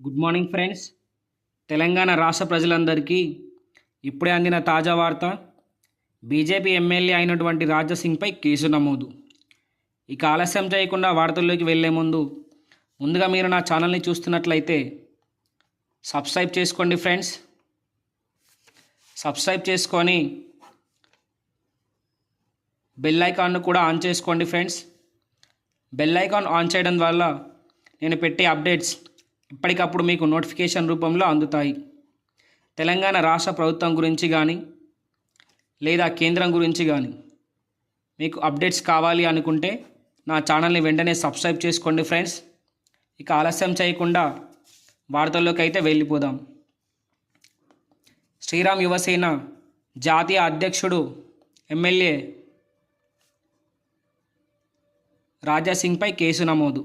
Good morning friends Telangana రాష్ట్ర ప్రజలందరికీ ఇప్పుడే అందిన తాజా వార్త. బీజేపీ ఎమ్మెల్యే అయినటువంటి రాజాసింగ్పై కేసు నమోదు. ఇక ఆలస్యం చేయకుండా వార్తల్లోకి వెళ్ళే ముందు ముందుగా మీరు నా ఛానల్ని చూస్తున్నట్లయితే సబ్స్క్రైబ్ చేసుకోండి ఫ్రెండ్స్ సబ్స్క్రైబ్ చేసుకొని బెల్ ఐకాన్ను కూడా ఆన్ చేసుకోండి ఫ్రెండ్స్ బెల్ ఐకాన్ ఆన్ చేయడం వల్ల నేను పెట్టే అప్డేట్స్ ఎప్పటికప్పుడు మీకు నోటిఫికేషన్ రూపంలో అందుతాయి. తెలంగాణ రాష్ట్ర ప్రభుత్వం గురించి కానీ లేదా కేంద్రం గురించి కానీ మీకు అప్డేట్స్ కావాలి అనుకుంటే నా ఛానల్ని వెంటనే సబ్స్క్రైబ్ చేసుకోండి ఫ్రెండ్స్. ఇక ఆలస్యం చేయకుండా వార్తల్లోకి అయితే వెళ్ళిపోదాం. శ్రీరామ్ యువసేన జాతీయ అధ్యక్షుడు ఎమ్మెల్యే రాజాసింగ్పై కేసు నమోదు.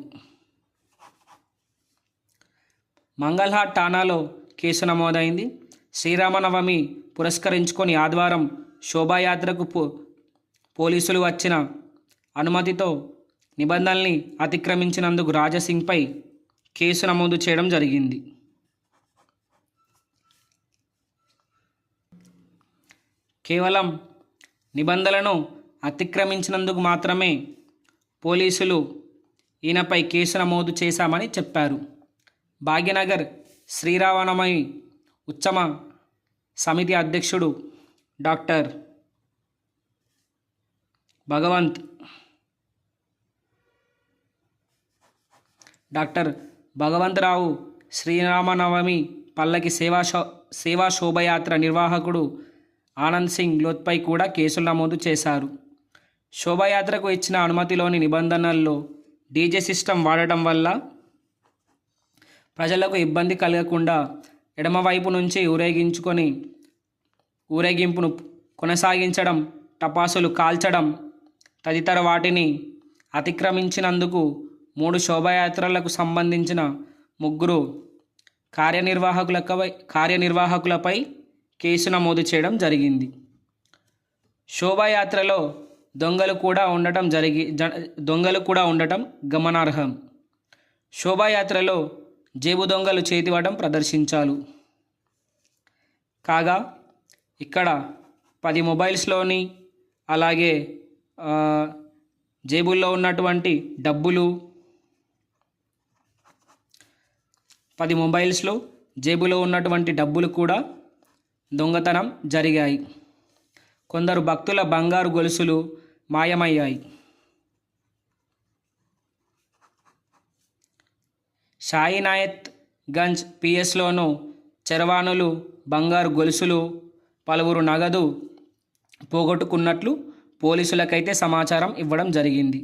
మంగళహాట్ ఠాణాలో కేసు నమోదైంది. శ్రీరామనవమి పురస్కరించుకొని ఆదివారం శోభాయాత్రకు పో పోలీసులు వచ్చిన అనుమతితో నిబంధనల్ని అతిక్రమించినందుకు రాజసింగ్పై కేసు నమోదు చేయడం జరిగింది. కేవలం నిబంధనలను అతిక్రమించినందుకు మాత్రమే పోలీసులు ఈయనపై కేసు నమోదు చేశామని చెప్పారు. భాగ్యనగర్ శ్రీరావణమై ఉత్తమ సమితి అధ్యక్షుడు డాక్టర్ భగవంత్. డాక్టర్ భగవంతరావు శ్రీరామనవమి పల్లకి సేవా శో సేవా శోభయాత్ర నిర్వాహకుడు ఆనంద్ సింగ్ లోత్పై కూడా కేసులు నమోదు చేశారు. శోభాయాత్రకు ఇచ్చిన అనుమతిలోని నిబంధనల్లో డీజే సిస్టమ్ వాడటం వల్ల ప్రజలకు ఇబ్బంది కలగకుండా ఎడమవైపు నుంచి ఊరేగించుకొని ఊరేగింపును కొనసాగించడం టపాసులు కాల్చడం తదితర వాటిని అతిక్రమించినందుకు మూడు శోభాయాత్రలకు సంబంధించిన ముగ్గురు కార్యనిర్వాహకులపై కార్యనిర్వాహకులపై కేసు నమోదు చేయడం జరిగింది. శోభాయాత్రలో దొంగలు కూడా ఉండటం జరిగి జ దొంగలు కూడా ఉండటం గమనార్హం. శోభాయాత్రలో జేబు దొంగలు చేతివడం ప్రదర్శించాలు. కాగా ఇక్కడ పది మొబైల్స్లోని అలాగే జేబుల్లో ఉన్నటువంటి డబ్బులు పది మొబైల్స్లో జేబులో ఉన్నటువంటి డబ్బులు కూడా దొంగతనం జరిగాయి. కొందరు భక్తుల బంగారు గొలుసులు మాయమయ్యాయి. షాయినాయత్ గంజ్ పిఎస్లోనూ చరవాణులు బంగారు గొలుసులు పలువురు నగదు పోగొట్టుకున్నట్లు పోలీసులకైతే సమాచారం ఇవ్వడం జరిగింది.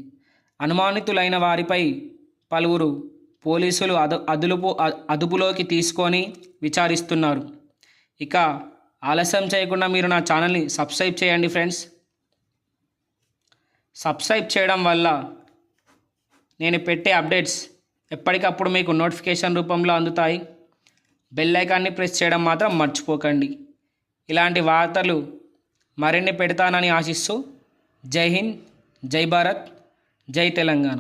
అనుమానితులైన వారిపై పలువురు పోలీసులు అదు అదులుపు అదుపులోకి తీసుకొని విచారిస్తున్నారు. ఇక ఆలస్యం చేయకుండా మీరు నా ఛానల్ని సబ్స్క్రైబ్ చేయండి ఫ్రెండ్స్. సబ్స్క్రైబ్ చేయడం వల్ల నేను పెట్టే అప్డేట్స్ ఎప్పటికప్పుడు మీకు నోటిఫికేషన్ రూపంలో అందుతాయి. బెల్ ఐకాన్ని ప్రెస్ చేయడం మాత్రం మర్చిపోకండి. ఇలాంటి వార్తలు మరిన్ని పెడతానని ఆశిస్తూ జై హింద్ జై భారత్ జై తెలంగాణ.